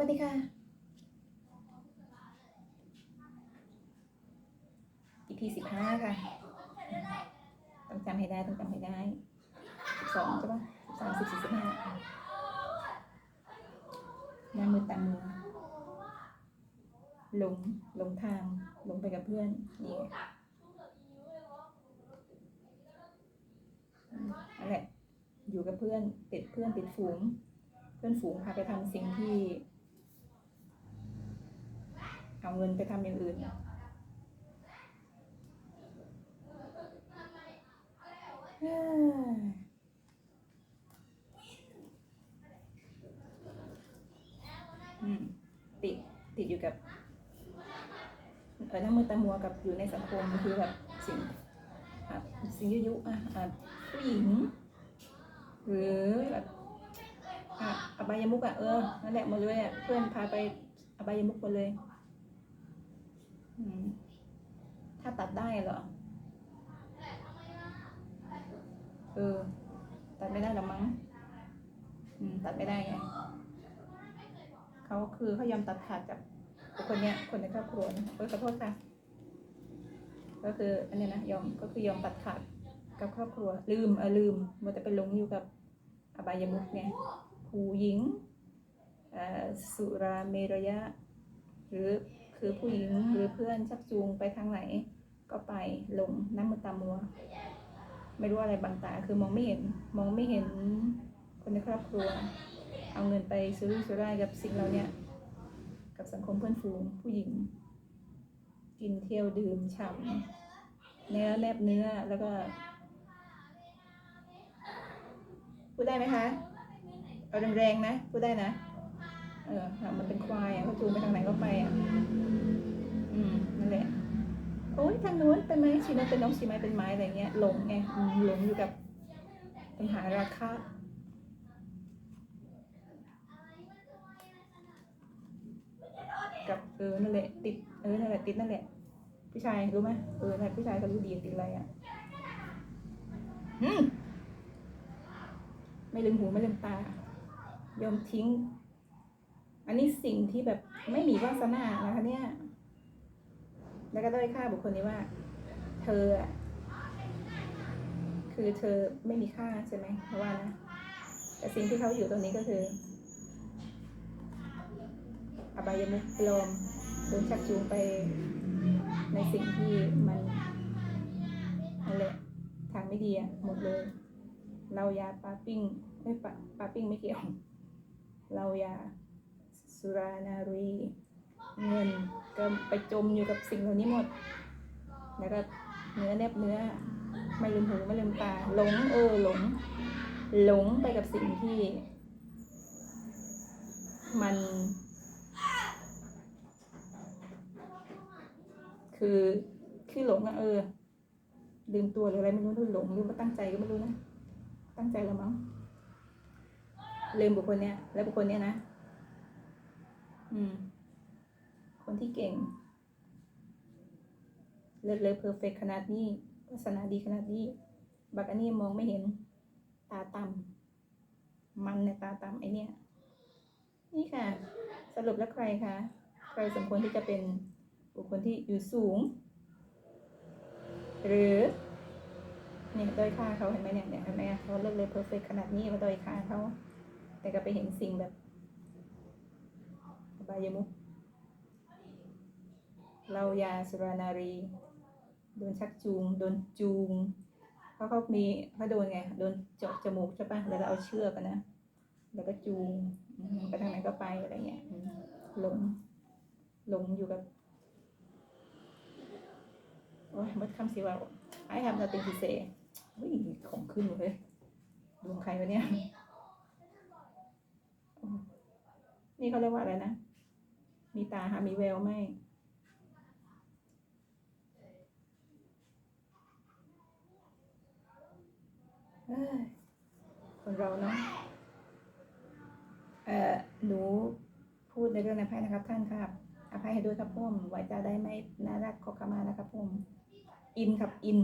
วัสดีค่ะ EP สิบห้าค่ะ ต้องจำให้ได้ ต้องจำให้ได้สิบสองใช่ปะสามสิบสี่สิบห้าหน้ามือตามือหลงหลงทางหลงไปกับเพื่อนนี่อืมนั่นแหละอยู่กับเพื่อนติดเพื่อนติดฝูง เพื่อนฝูงพาไปทำสิ่งที่ เอาเงินไปทำอย่างอื่นฮ้ยอืมติดติดอยู่กับเออหน้ามือตามัวกับอยู่ในสังคมคือแบบสิ่งสิ่งยุยุอะอะผู้หญิงหรือแบบอะอบายมุกอะเออนั่นแหละหมดเลยอะเพื่อนพาไปอบายมุกหมดเลย อืม ถ้าตัดได้เหรอ เออ ตัดไม่ได้หรอมั้ง อืม ตัดไม่ได้ไงเขาคือเขายอมตัดขาดกับคนเนี้ย คนในครอบครัวนะเออขอโทษค่ะ ก็คืออันนี้นะยอมก็คือยอมตัดขาดกับครอบครัว ลืมเออลืมมันจะไปหลงอยู่กับอบายมุกไงผู้หญิงอ่อสุราเมรยะ หรือคือผู้หญิงหรือเพื่อนชักจูงไปทางไหน ก็ไปลงน้ำมือตามัว ไม่รู้อะไรบางตาคือมองไม่เห็นมองไม่เห็นคนในครอบครัว เอาเงินไปซื้อซื้อได้กับสิ่งเราเนี่ย กับสังคมเพื่อนฝูงผู้หญิง กินเที่ยวดื่มฉ่ำเนื้อแนบเนื้อแล้วก็พูดได้ไหมคะเอาแรงๆนะพูดได้นะเออมันเป็นควายอะเขาจูงไปทางไหนก็ไปอะ อืมนั่นแหละ โอ้ยทางนู้นเป็นไม้ชีนนเป็นน้องชีไม้เป็นไม้อะไรเงี้ยหลงไงหลงอยู่กับปัญหาราคากับเออนั่นแหละติดเออนั่นแหละติดนั่นแหละผู้ชายรู้ไหมเออนั่นแหละผู้ชายเขารู้ดีติดอะไรอะอืมไม่ลืมหูไม่ลืมตายอมทิ้ง อันนี้สิ่งที่แบบไม่มีวาสนานะคะเนี่ย แล้วก็ด้อยค่าบุคคลนี้ว่า เธอ คือเธอไม่มีค่าใช่ไหมเพราะว่านะแต่สิ่งที่เขาอยู่ตรงนี้ก็คือ อบายมุขปลอมโดนชักจูงไปในสิ่งที่มันนั่นแหละทางไม่ดีอะหมดเลย เรายาปาปิ้งไม่ปาปาปิ้งไม่เกี่ยว เรายาสุรานารี เงินก็ไปจมอยู่กับสิ่งเหล่านี้หมด แล้วก็เนื้อแนบเนื้อ ไม่ลืมหูไม่ลืมตาหลงเออหลง หลงไปกับสิ่งที่ มัน คือคือหลงอะเออลืมตัวหรืออะไรไม่รู้หลงหรือว่าตั้งใจก็ไม่รู้นะตั้งใจแล้วมั้งลืมบุคคลเนี้ยแล้วบุคคลเนี้ยนะ อืม ที่เก่ง เลิศเลอเพอร์เฟกขนาดนี้วาสนาดีขนาดนี้ บักอันนี้มองไม่เห็น ตาต่ำมันในตาต่ำไอเนี่ย นี่ค่ะ สรุปแล้วใครคะ ใครสมควรที่จะเป็นบุคคลที่อยู่สูง หรือเนี่ยด้อยค่าเขาเห็นไหมเนี่ยเนี่ยเห็นไหมเขาเลิศเลอเพอร์เฟกขนาดนี้มาด้อยค่าเขา แต่ก็ไปเห็นสิ่งแบบบายมุข เรายาสุรานารี โดนชักจูง โดนจูง เพราะเขามีเขาโดนไง โดนเจาะจมูกใช่ปะแล้วก็เอาเชือกอะนะ แล้วก็จูงไปทางไหนก็ไปอะไรเงี้ยหลงหลงอยู่กับโอ้ยมดคำสิว่า I have nothing to say วิ่งของขึ้นเลยดวงใครวะเนี่ย นี่เขาเรียกว่าอะไรนะ มีตาหามีแววไหม เอ้ย คนเราเนาะเอ่อหนูพูดในเรื่องในไพ่นะครับ ท่านครับอภัยให้ด้วยครับผมไว้จะได้ไม่น่ารักขอขมานะครับผมอินครับอิน